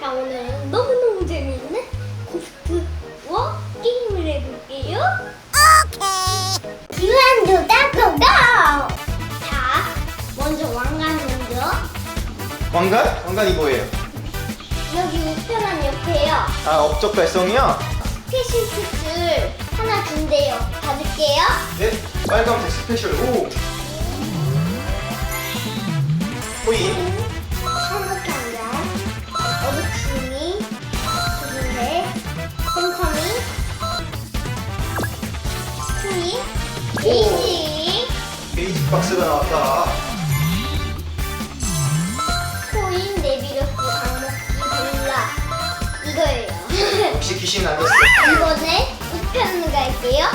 자 오늘은 너무너무 재미있는 고스트와 게임을 해볼게요. 오케이. 유한도다 고고 자 먼저 왕관 먼저. 왕관? 왕관이 뭐예요? 여기 우편함 옆에요. 아 업적 발성이요? 스페셜 굿즈 하나 준대요. 받을게요. 네 빨간색 스페셜 오. 호이 베이징 베이직 박스가 나왔다. 코인 네비러스 악먹기 블라. 이거예요. 혹시 귀신 아니었어? 이번에 우편을 갈게요.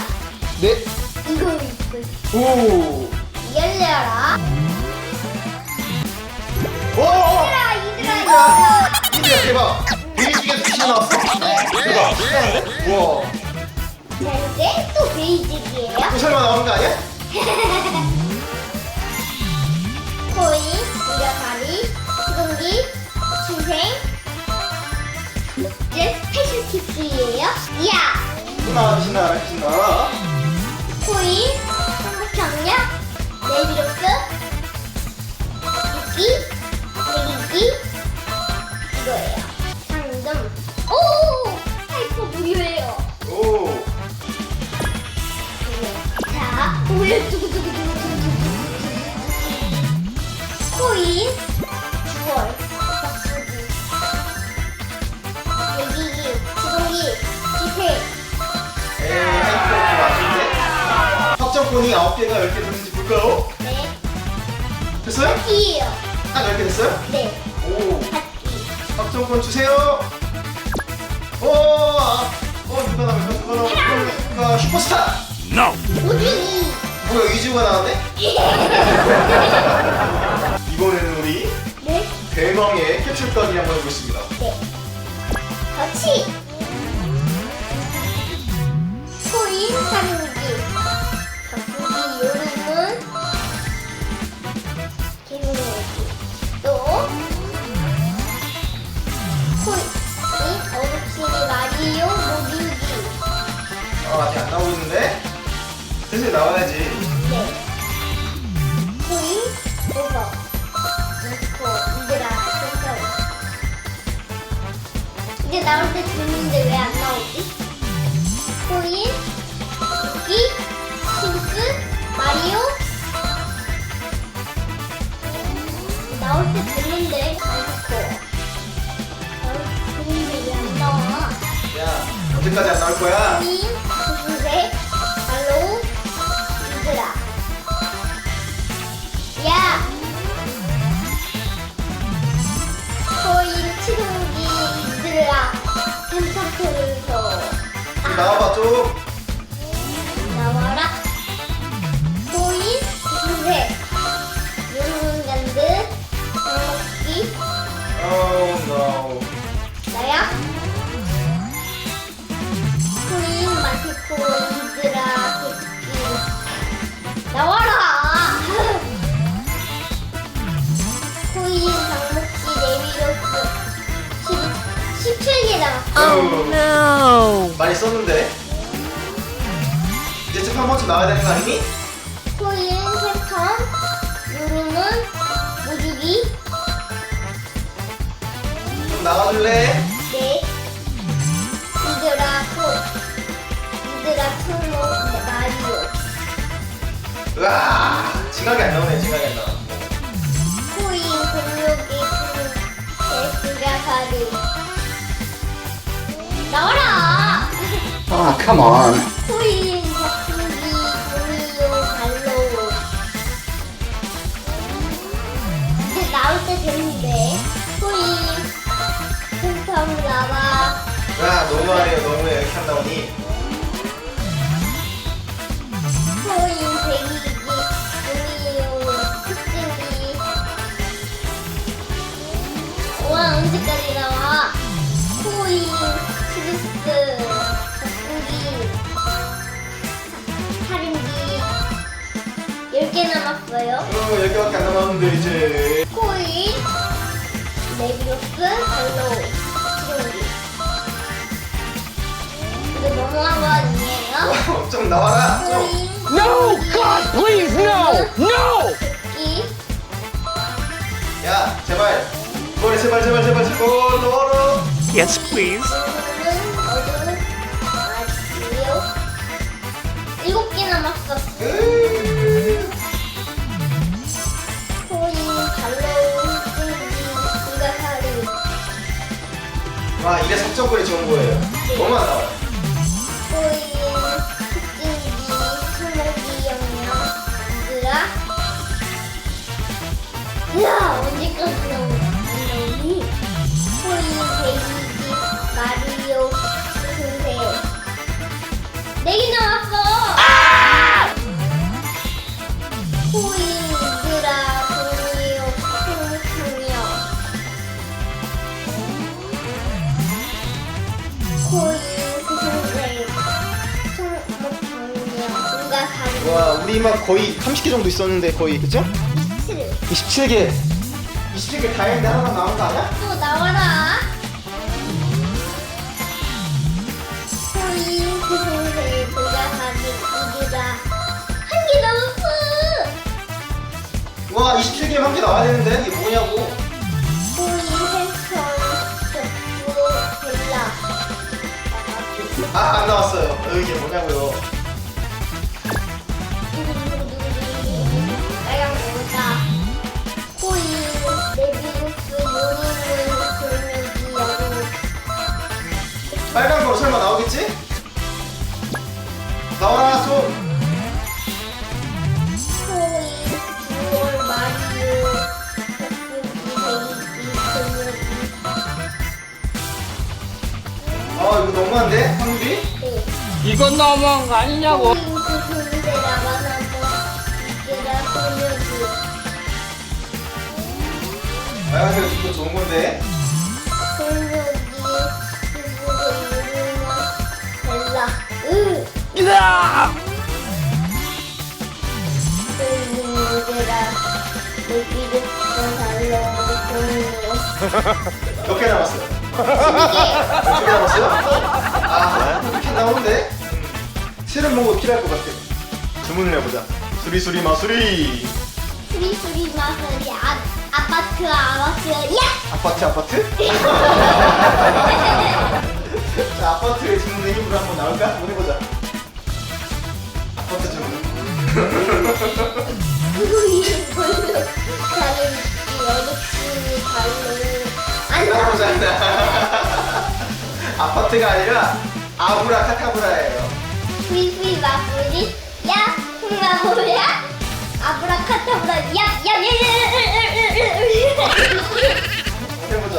네. 이거 이거 오. 열려라. 오! 얘들아 얘들아 이들아. 이들아 대박. 베이직에서 귀신 나왔어? 대박. 신기한데? 우와 자 이제 또 베이직이에요? 또 설마 나오는 거 아니야? 코인, 이가다리, 수동기, 신생. 이제 스페셜 팁스예요? 이야! 나와라 귀신 나와라 코인, 한국형력, 네비로스 이기, 내기기 이거예요 확정권이 9개가 10개 됐는지 볼까요? 네 됐어요? 기예요 딱 10개 됐어요? 네오 확정권 주세요. 오, 아, 어 누가 나올까? 누가 나올까? 누가 슈퍼스타? 오주기 뭐야 이주가 나왔네? 이번에는 우리 네 대망의 캡슐까지 한번 해보겠습니다. 네. 같이 나올 때 됐는데 왜 안 나오지? 코인, 토끼, 핑크, 마리오 나올 때 됐는데 아이코 나올 때 됐는데 왜 안 나와? 야, 언제까지 안 나올 거야? 코 좀 나와봐 좀. 나와라 코인 구슬색 요르간드 장먹기 Oh no. 나야 코인 마티코 이드라 개끼 나와라 코인 장먹기 네비로스 17개 남았어 Oh no. 많이 썼는데. 이제쯤 한 번쯤 나와야 되는 거 아니니? 코인 캡턴 요름은 무주기 좀 나와줄래? 네. 이드라 코 이드라 트로 마리오 으아, 징하게 안 나오네, 징하게 안 나와. 코인 공룡이 에스가 가리 나와라 Oh, come on. 코인 이제 나올 때 됐는데 코인 팬텀 라바 야, 너무하네요, 너무해. 이렇게 안 나오니. 뭐 거 10개밖에 안 남았는데 이제 코인, 메비우스, 발로우, 지금이. 이거 너무한 거 아니에요? 좀 나와라 No! God, please, no! No! 야 제발 이번에 제발 제발 제발 어, 제발 너로 Yes, please. 와, 이게 석정거리 좋은 거예요. 안 나와요. 으아 언제까지 나오니 와, 우리 막 거의 30개 정도 있었는데 거의 그죠? 7 27개. 27개 다 했는데 하나만 남은 거 아니야? 또 나와라. 소리 그소리 불가사리 이기다 한개 남았어. 와, 27개면 한개 나와야 되는데 이게 뭐냐고. 소리 해선 족구 벨라 아, 안 나왔어요. 어, 이게 뭐냐고요. 설마 나오겠지? 나와라, 손. 코인 9월 마리오 덕분이 베이비 아, 이거 너무한데? 확률이? 네. 이건 너무한 거 아니냐고. 빨간색은 좀더 좋은 건데. 소녀 몇개 남았어요? 몇개 남았어요? 아, 이렇게 나오는데? 실은 뭔가 필요할 것 같아. 주문을 해보자. 수리수리 마수리. 수리 수리 마술이 아, 아파트 아파트 야! 아파트, 아파트? 자, 아파트의 주문의 힘으로 한번 나올까? 한번 해보자. 해보자. 아파트가 아니라 아브라 카타브라예요. 수리수리 마술이 야! 홍아 뭐야? 아브라카타브라 야! 야! 야! 해보자.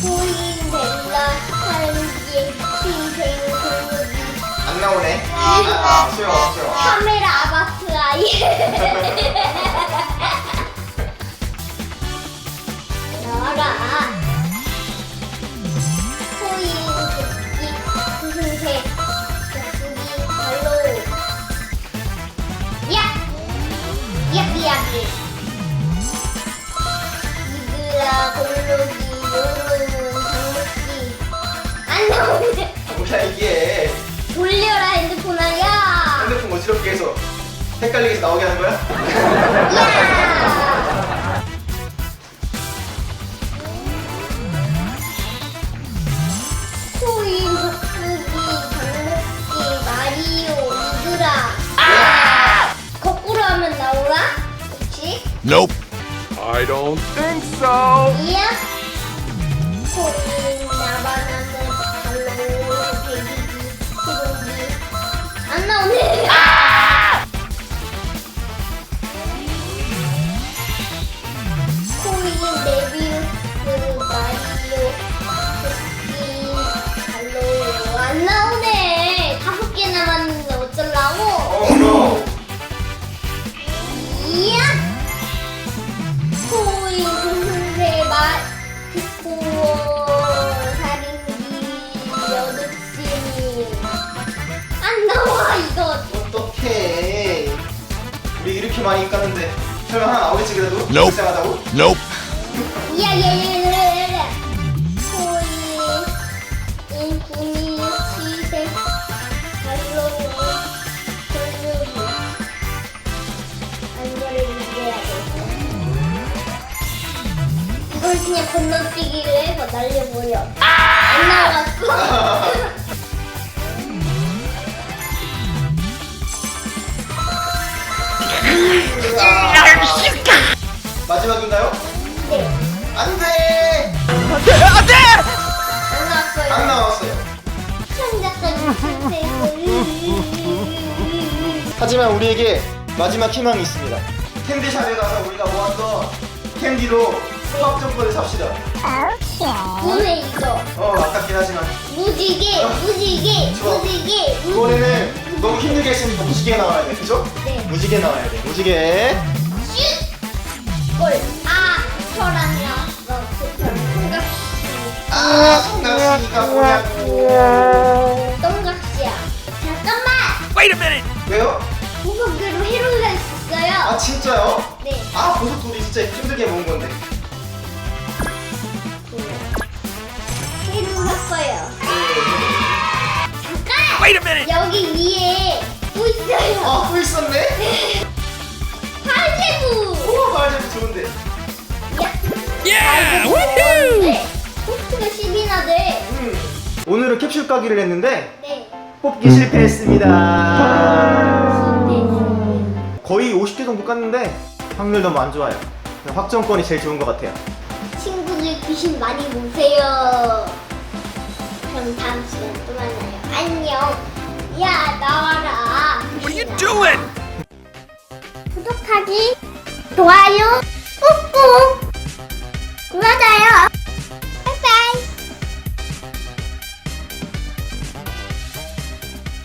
소녀지 안 나오네. 아, 아 수영, 수영. 카메라 아바트 아이 나와라 코인 객기 스승세 격수기 발로 야! 야기 야기 이그라 골로기 요로문 장목기 안 나오네 뭐야 이게 돌려라 핸드폰아 야! 핸드폰 어지럽게 해서 헷갈리게 해서 나오게 하는 거야? 야! 코인, 복수기, 장목기, 마리오, 이그라. 거꾸로 하면 나오라? 그치? Nope. I don't think so. 이야? 많이 깠는데 설마 하나 나오겠지 그래도? Nope. 불쌍하다고? Nope. 야야야야야야야. 소리 인분이 발로우 안전을 유지해야 돼. 이걸 그냥 건너뛰기를 해서 날려버려. 안 나왔어. 마지막인가요? 네. 안돼 안 나왔어요. 안 나왔어요 시청자까지 실패했어. 하지만 우리에게 마지막 희망이 있습니다 캔디샵에 가서 우리가 모았던 캔디로 수학점권을 삽시다 오늘 이거 어 아깝긴 하지만 무지개. 무지개, 무지개. 이번에는 너무 힘들게 했으니까 무지개 나와야 돼 그죠? 네. 무지개 나와야 돼 무지개 슛! 골. 아, 동갑. 아 성남씨가 뭐냐고 동갑씨야. 잠깐만. Wait a minute. 왜요? 보석으로 해로가 있었어요. 아 진짜요? 네. 아 보석 돌이 진짜 힘들게 모은 건데 해로 샀어요. 잠깐. Wait a minute. 여기 위에 또 있어요. 아 또 있었네? 팔제부. 우와 말좀 좋은데 Yeah. 네. 포스가 10이나 돼. 음. 오늘은 캡슐 까기를 했는데 네. 뽑기 실패했습니다 네. 거의 50개 정도 깠는데 확률 너무 안 좋아요 그냥 확정권이 제일 좋은 것 같아요 친구들 귀신 많이 보세요. 그럼 다음 시간에 또 만나요. 안녕. 야 나와라. What are you doing? 구독하기, 좋아요, 꾹꾹 눌러줘요.